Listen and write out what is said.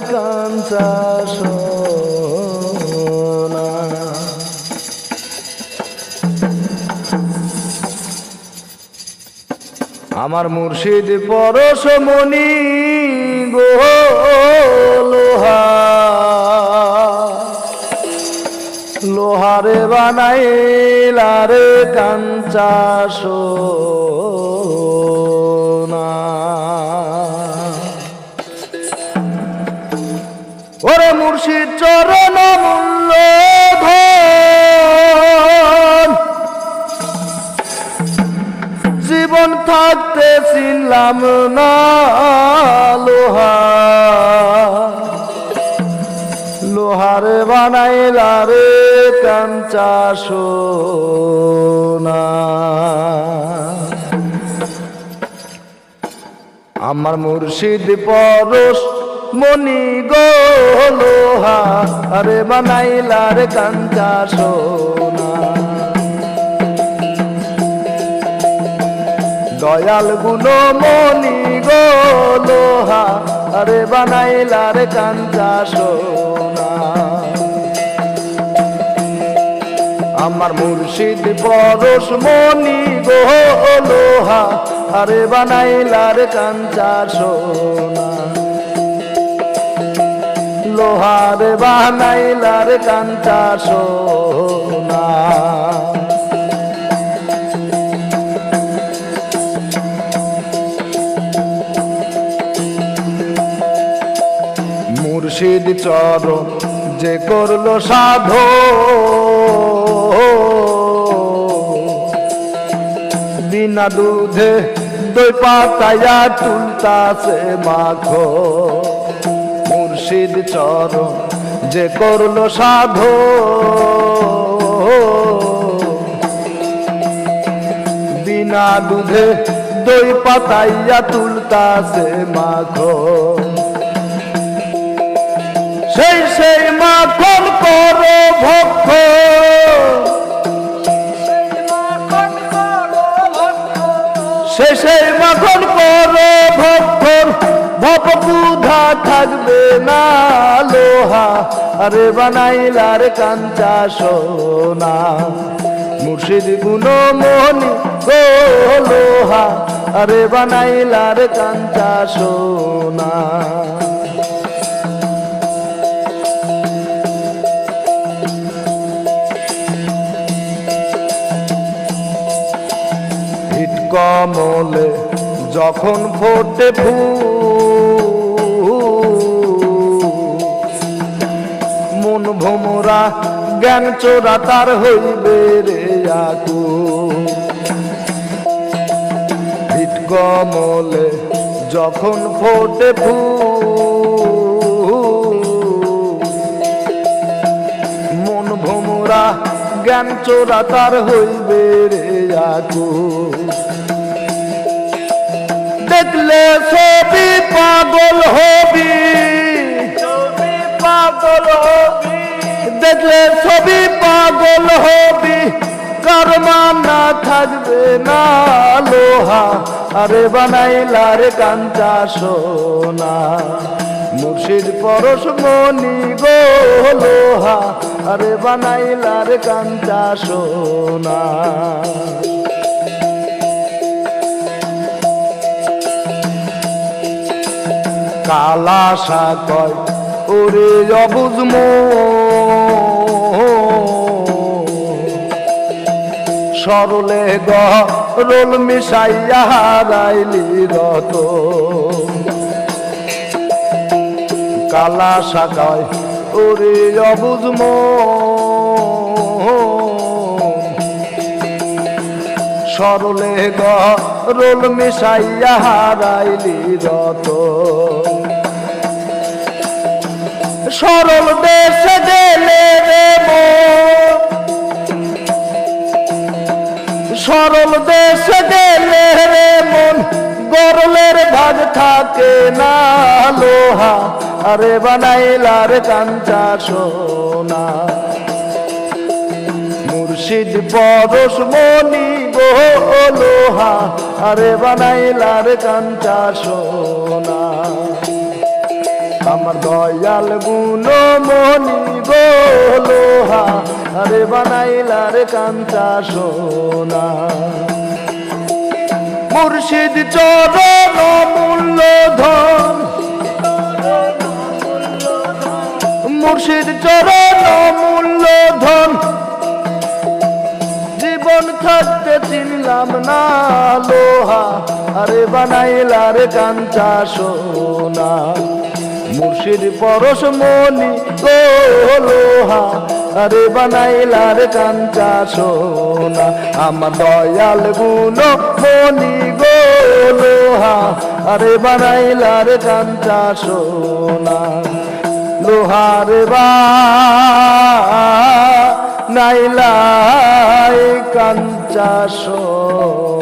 কাঞ্চা সোনা। আমার মুর্শিদ পরশমণি গো লোহা। লোহারে বানাইলারে কাঞ্চা সোনা। চরণ মূল্য জীবন থাকতে চিনলাম না লোহা। লোহারে বানাইলারে কাঞ্চা সোনা। আমার মুর্শিদ পরশ মনি গো লোহা, আরে বানাইলার কাঞ্চা সোনা। দয়াল গুণ মনি গো লোহা, আরে বানাইলার কাঞ্চা সোনা। আমার মুর্শিদ পরশ মনি গো লোহা, আরে বানাইলার কাঞ্চা সোনা। লোহার বানাইলার কাঞ্চা সোনা। মুর্শিদ চরণ যে করল সাধো। বিনা দুধে দই পাতায়া তুলতাছে মাখো। মুর্শিদ চরণ যে করল সাধো। বিনা দুধে দই পাতাইয়া তুলতাছে মাখো সেই সেই মাখন করো ভক্ত। সেই সেই মাখন করো ভক্ত। ভপ বুধা থাকবে না লোহা, আরে বানাইলার কাঞ্চা সোনা। মুর্শিদ গুণ মোহনি গো লোহা, আরে বানাইলার কাঞ্চা সোনা। হিট কমলে যখন ফুল মন ভোমরা, জ্ঞান চোরা তার হইবে রে আকু কমলে যখন ফোটে মন ভোমরা, জ্ঞান চোরা তার হইবে রে আকু দেখলে ছবি পাগল হবি। পাগল হবি। দেখলে ছবি পাগল হবি। কর্মা না থাকবে না লোহা। আরে বানাইলার কাঞ্চা সোনা মুর্শিদ পরশ মনি গো লোহা। আরে বানাইলার কাঞ্চা সোনা কালা সাকয় ওরে অবুজ সরলে গরল মিশাইয়া হারাইলি রত কালা সাকায় ওরে অবুজ সরলে গরল মিশাইয়া হারাইলি রত সরল দেশে গেলে মন সরল দেশে গেলে রে মন, গরলের ভাগ থাকে না লোহা। আরে বানাইলার কাঞ্চা সোনা। মুর্শিদ পরশ মনি লোহা আরে বানাইলার কাঞ্চা সোনা আমার দয়াল গুণ মনি গো লোহা আরে বানাইলার কাঞ্চা সোনা মুর্শিদ চরণ থাকতে চিনলাম না লোহা। আরে বানাইলার কাঞ্চা সোনা। মুর্শিদ পরশ মনি লোহা। আরে বানাইলার কাঞ্চা সোনা। আমার দয়াল গুণ মনি গো লোহা। আরে বানাইলার কাঞ্চা সোনা। লোহার বা কাঞ্চা সোনা